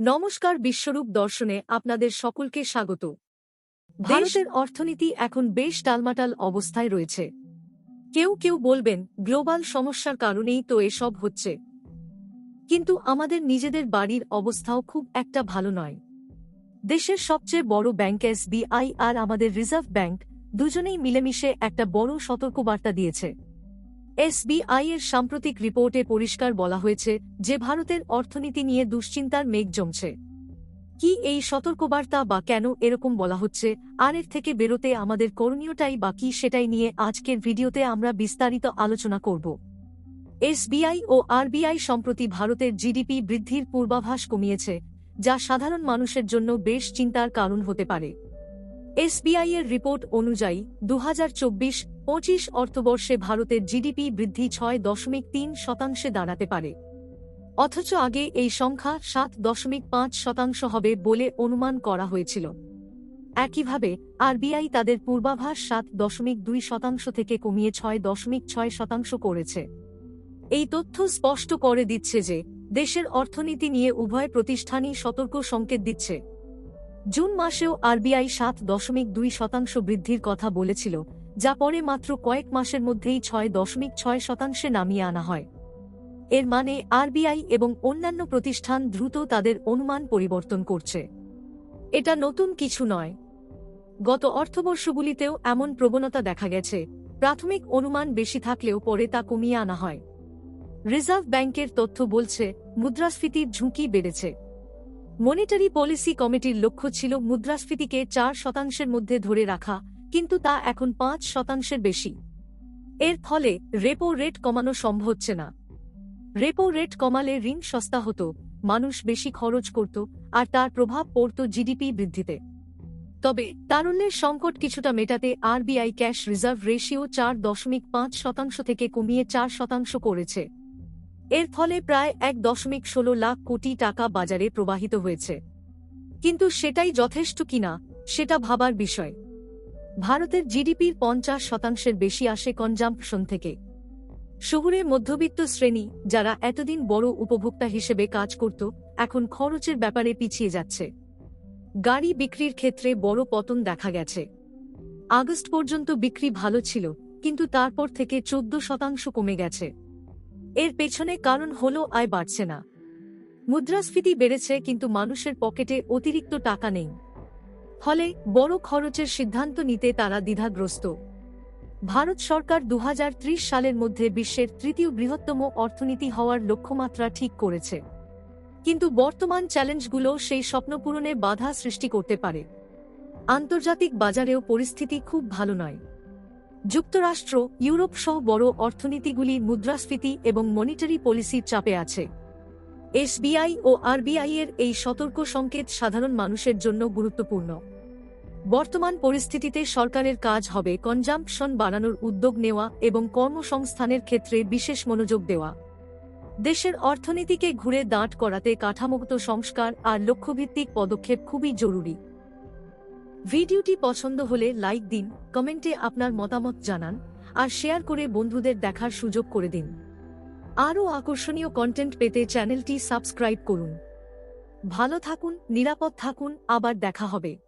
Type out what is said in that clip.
নমস্কার বিশ্বরূপ দর্শনে আপনাদের সকলকে স্বাগত। ভারতের অর্থনীতি এখন বেশ টালমাটাল অবস্থায় রয়েছে। কেউ কেউ বলবেন গ্লোবাল সমস্যার কারণেই তো এসব হচ্ছে। কিন্তু আমাদের নিজেদের বাড়ির অবস্থাও খুব একটা ভালো নয়। দেশের সবচেয়ে বড় ব্যাংক এসবিআই আর আমাদের রিজার্ভ ব্যাংক দুজনেই মিলেমিশে একটা বড় সতর্কবার্তা দিয়েছে। এসবিআই এর সাম্প্রতিক রিপোর্টে পরিষ্কার বলা হয়েছে যে ভারতের অর্থনীতি নিয়ে দুশ্চিন্তার মেঘ জমছে। কি এই সতর্কবার্তা বা কেন এরকম বলা হচ্ছে, আর এর থেকে বেরোতে আমাদের করণীয়টাই বা কি সেটাই নিয়ে আজকের ভিডিওতে আমরা বিস্তারিত আলোচনা করব। এসবিআই ও আরবিআই সম্প্রতি ভারতের জিডিপি বৃদ্ধির পূর্বাভাস কমিয়েছে, যা সাধারণ মানুষের জন্য বেশ চিন্তার কারণ হতে পারে। এসবিআই এর রিপোর্ট অনুযায়ী দু হাজার চব্বিশ পঁচিশ অর্থবর্ষে ভারতের জিডিপি বৃদ্ধি ছয় দশমিক তিন শতাংশে দাঁড়াতে পারে। অথচ আগে এই সংখ্যা সাত দশমিক পাঁচ শতাংশ হবে বলে অনুমান করা হয়েছিল। একইভাবে আরবিআই তাদের পূর্বাভাস সাত দশমিক দুই শতাংশ থেকে কমিয়ে ছয় দশমিক ছয় শতাংশ করেছে। এই তথ্য স্পষ্ট করে দিচ্ছে যে দেশের অর্থনীতি নিয়ে উভয় প্রতিষ্ঠানই সতর্ক সংকেত দিচ্ছে। জুন মাসেও আরবিআই সাত দশমিক দুই শতাংশ বৃদ্ধির কথা বলেছিল, যা পরে মাত্র কয়েক মাসের মধ্যেই ছয় দশমিক ছয় শতাংশে নামিয়ে আনা হয়। এর মানে আরবিআই এবং অন্যান্য প্রতিষ্ঠান দ্রুত তাদের অনুমান পরিবর্তন করছে। এটা নতুন কিছু নয়। গত অর্থবর্ষগুলিতেও এমন প্রবণতা দেখা গেছে, প্রাথমিক অনুমান বেশি থাকলেও পরে তা কমিয়ে আনা হয়। রিজার্ভ ব্যাংকের তথ্য বলছে, মুদ্রাস্ফীতির ঝুঁকি বেড়েছে। মনিটারি পলিসি কমিটির লক্ষ্য ছিল মুদ্রাস্ফীতিকে চার শতাংশের মধ্যে ধরে রাখা, কিন্তু তা এখন পাঁচ শতাংশের বেশি। এর ফলে রেপো রেট কমানো সম্ভব হচ্ছে না। রেপো রেট কমালে ঋণ সস্তা হতো, মানুষ বেশি খরচ করত, আর তার প্রভাব পড়ত জিডিপি বৃদ্ধিতে। তবে তারুণ্যের সংকট কিছুটা মেটাতে আরবিআই ক্যাশ রিজার্ভ রেশিও চার দশমিক পাঁচ শতাংশ থেকে কমিয়ে চার শতাংশ করেছে। এর ফলে প্রায় এক দশমিক ষোলো লাখ কোটি টাকা বাজারে প্রবাহিত হয়েছে। কিন্তু সেটাই যথেষ্ট কিনা সেটা ভাবার বিষয়। ভারতের জিডিপির পঞ্চাশ শতাংশের বেশি আসে কনজাম্পশন থেকে। শহুরে মধ্যবিত্ত শ্রেণি, যারা এতদিন বড় উপভোক্তা হিসেবে কাজ করত, এখন খরচের ব্যাপারে পিছিয়ে যাচ্ছে। গাড়ি বিক্রির ক্ষেত্রে বড় পতন দেখা গেছে। আগস্ট পর্যন্ত বিক্রি ভালো ছিল, কিন্তু তারপর থেকে চোদ্দ শতাংশ কমে গেছে। এর পেছনে কারণ হল আয় বাড়ছে না। মুদ্রাস্ফীতি বেড়েছে কিন্তু মানুষের পকেটে অতিরিক্ত টাকা নেই। ফলে বড় খরচের সিদ্ধান্ত নিতে তারা দ্বিধাগ্রস্ত। ভারত সরকার দু হাজার ত্রিশ সালের মধ্যে বিশ্বের তৃতীয় বৃহত্তম অর্থনীতি হওয়ার লক্ষ্যমাত্রা ঠিক করেছে। কিন্তু বর্তমান চ্যালেঞ্জগুলো সেই স্বপ্নপূরণে বাধা সৃষ্টি করতে পারে। আন্তর্জাতিক বাজারেও পরিস্থিতি খুব ভালো নয়। যুক্তরাষ্ট্র, ইউরোপ সহ বড় অর্থনীতিগুলি মুদ্রাস্ফীতি এবং মনিটারি পলিসির চাপে আছে। এসবিআই ও আরবিআই এর এই সতর্ক সংকেত সাধারণ মানুষের জন্য গুরুত্বপূর্ণ। বর্তমান পরিস্থিতিতে সরকারের কাজ হবে কনজাম্পশন বাড়ানোর উদ্যোগ নেওয়া এবং কর্মসংস্থানের ক্ষেত্রে বিশেষ মনোযোগ দেওয়া। দেশের অর্থনীতিকে ঘুরে দাঁড় করাতে কাঠামোগত সংস্কার আর লক্ষ্যভিত্তিক পদক্ষেপ খুবই জরুরি। ভিডিওটি পছন্দ হলে লাইক দিন, কমেন্টে আপনার মতামত জানান, আর শেয়ার করে বন্ধুদের দেখার সুযোগ করে দিন। আরও আকর্ষণীয় কন্টেন্ট পেতে চ্যানেলটি সাবস্ক্রাইব করুন। ভালো থাকুন, নিরাপদ থাকুন, আবার দেখা হবে।